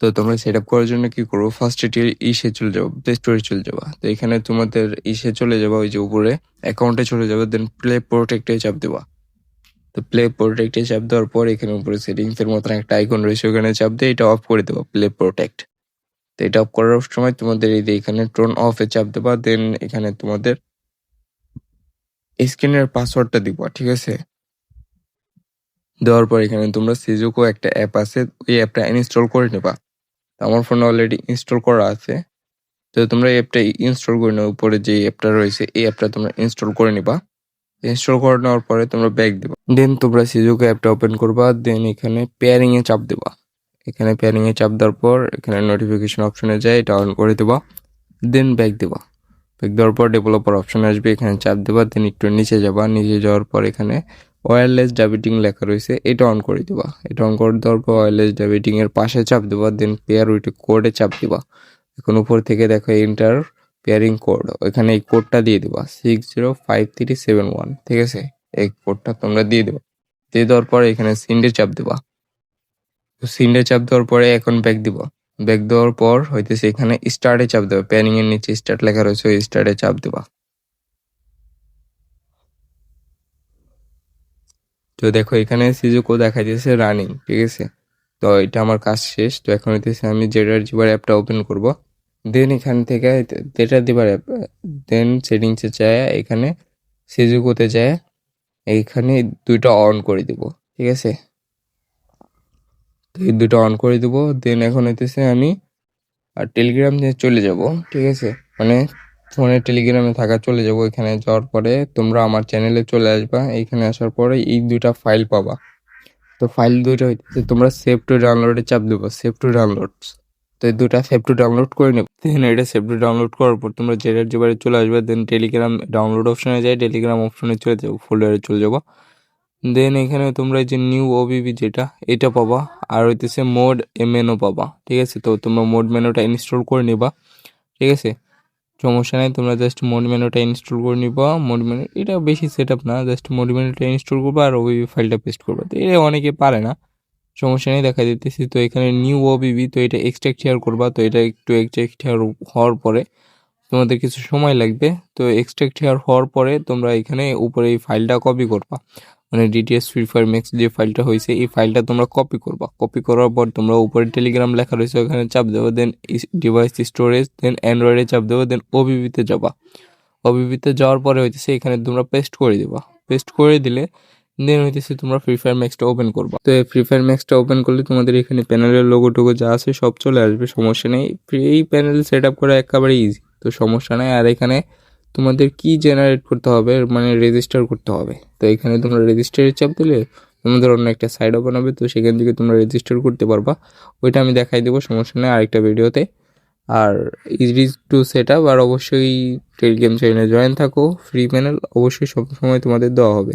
তো তোমরা set up করার জন্য কি করব? ফার্স্ট এটি ইসে চলে যাব প্লে স্টোরে চলে যাবা। তো এখানে তোমাদের ইসে চলে যাবা ওই যে উপরে অ্যাকাউন্টে চলে যাবে দেন প্লে প্রোটেক্টে চাপ দেবা তো প্লে প্রোটেক্টে চাপ দেওয়ার পর এখানে উপরে সেটিংস এর মতন একটা আইকন রয়েছে, ওখানে চাপ দিয়ে এটা অফ করে দেবা প্লে প্রোটেক্ট তো এটা অফ করার সময় তোমাদের এই যে এখানে টোন অফে চাপ দেবা দেন এখানে তোমাদের স্ক্রিনের পাসওয়ার্ডটা দিবা, ঠিক আছে? দেওয়ার পর এখানে তোমরা সিজুকো একটা অ্যাপ আছে, ওই অ্যাপটা ইনস্টল করে নেবা। আমার ফোনে অলরেডি ইনস্টল করা আছে। তো তোমরা এই অ্যাপটা ইনস্টল করে নাও, উপরে যে অ্যাপটা রয়েছে, এই অ্যাপটা তোমরা ইনস্টল করে নিবা। ইনস্টল করে নেওয়ার পরে তোমরা ব্যাক দিবা। দেন তোমরা সিজুকে অ্যাপটা ওপেন করবা দেন এখানে পেয়ারিং এ চাপ দেবা। এখানে পেয়ারিংয়ে চাপ দেওয়ার পর এখানে নোটিফিকেশন অপশনে যায়, এটা অন করে দেবা। দেন ব্যাক দেবা। ব্যাক দেওয়ার পর ডেভেলপার অপশন আসবে, এখানে চাপ দেবা দেন একটু নিচে যাবা। নিচে যাওয়ার পর এখানে ওয়্যারলেস ডাবিটিং লেখা রয়েছে, এটা অন করে দিবা। এটা অন করে দেওয়ার পর ওয়্যারলেস ডাবিটিং এর পাশে চাপ দেবা দেন পেয়ার উইথ কোডে চাপ দিবা। এখন উপর থেকে দেখো এন্টার পেয়ারিং কোড ওইখানে এই কোডটা দিয়ে দিবা six zero five three seven one ঠিক আছে? এই কোডটা তোমরা দিয়ে দেবা। দিয়ে দেওয়ার পরে এখানে সিন্ডে চাপ দেবা। সিন্ডে চাপ দেওয়ার পরে এখন ব্যাক দিবা। ব্যাক দেওয়ার পর হইতেছে এখানে স্টার্টে চাপ দেবা প্যানিং এর নিচে স্টার্ট লেখা রয়েছে, ওই স্টার্টে চাপ দেবা। তো দেখো, এখানে সিজুকো দেখা যাচ্ছে রানিং ঠিক আছে? তো এটা আমার কাজ শেষ। তো এখন হইতেছে আমি জেডার জিবার অ্যাপটা ওপেন করব। দেন এখান থেকে জেডার দিবার অ্যাপ দেন সেটিংসে যায়, এখানে সিজুকোতে যায় এইখানে দুইটা অন করে দিব, ঠিক আছে? তো এই দুটো অন করে দিব। দেন এখন হইতেছে আমি আর টেলিগ্রাম চলে যাব, ঠিক আছে? মানে ফোনে টেলিগ্রামে থাকা, চলে যাব এখানে যাওয়ার পরে। তোমরা আমার চ্যানেলে চলে আসবা এইখানে আসার পরে এই দুইটা ফাইল পাবা। তো ফাইল দুইটা হইতেছে, তোমরা সেভ টু ডাউনলোডে চাপ দেবো সেভ টু ডাউনলোড তো এই দুটা সেভ টু ডাউনলোড করে নেবে। দেন এটা সেভ টু ডাউনলোড করার পর তোমরা যেটার যেবারে চলে আসবে দেন টেলিগ্রাম ডাউনলোড অপশনে যাই টেলিগ্রাম অপশনে চলে যাব ফোল্ডারে চলে যাব। দেন এখানে তোমরা যে নিউ ওবিবি যেটা, এটা পাবা। আর হইতেছে মোড এমএনও পাবা, ঠিক আছে? তো তোমরা মোড মেনুটা ইনস্টল করে নিবা, ঠিক আছে? সমস্যা নেই, তোমরা জাস্ট মোড মেনুটা ইনস্টল করে নিবা। মোড মেনু, এটা বেশি সেট আপ না জাস্ট মোড মেনুটা ইনস্টল করবা আর ওবিবি ফাইলটা পেস্ট করবা। তো এটা অনেকে পারে না, সমস্যা নেই, দেখা দিতেছি। তো এখানে নিউ ওবিবি তো এটা এক্সট্রাক্ট শেয়ার করবা, তো এটা একটু এক্সট্রাক্ট শেয়ার হওয়ার পরে তোমাদের কিছু সময় লাগবে। তো এক্সট্রাক্ট শেয়ার হওয়ার পরে তোমরা এখানে উপরে এই ফাইলটা কপি করবা। মানে ডিটিএস ফ্রি ফায়ার ম্যাক্স যে ফাইলটা হয়েছে, এই ফাইলটা তোমরা কপি করবা। কপি করার পর তোমরা উপরে টেলিগ্রাম লেখা রয়েছে, ওখানে চাপ দেবো দেন ডিভাইস স্টোরেজ দেন অ্যান্ড্রয়েডে চাপ দেবো দেন ওবিবিতে যাবা। ওবিবিতে যাওয়ার পরে হইতেছে এখানে তোমরা পেস্ট করে দিবা। পেস্ট করে দিলে দেন হইতেছে তোমরা ফ্রি ফায়ার ম্যাক্সটা ওপেন করবা। তো এই ফ্রি ফায়ার ম্যাক্সটা ওপেন করলে তোমাদের এখানে প্যানেলের লোগো টোগো যা আছে সব চলে আসবে, সমস্যা নেই। এই প্যানেল সেট আপ করা একেবারে ইজি তো সমস্যা নেই। আর এখানে তোমাদের কি জেনারেট করতে হবে? মানে রেজিস্টার করতে হবে। তো এখানে তোমরা রেজিস্টারের চাপ দিলে তোমাদের অন্য একটা সাইড ওপেন হবে। তো সেখান থেকে তোমরা রেজিস্টার করতে পারবা। ওইটা আমি দেখাই দেবো, সমস্যা নেই আরেকটা ভিডিওতে। আর ইজি টু সেট আপ আর অবশ্যই টেলিগ্রাম চ্যানেলে জয়েন থাকো। ফ্রি প্যানেল অবশ্যই সব সময় তোমাদের দেওয়া হবে।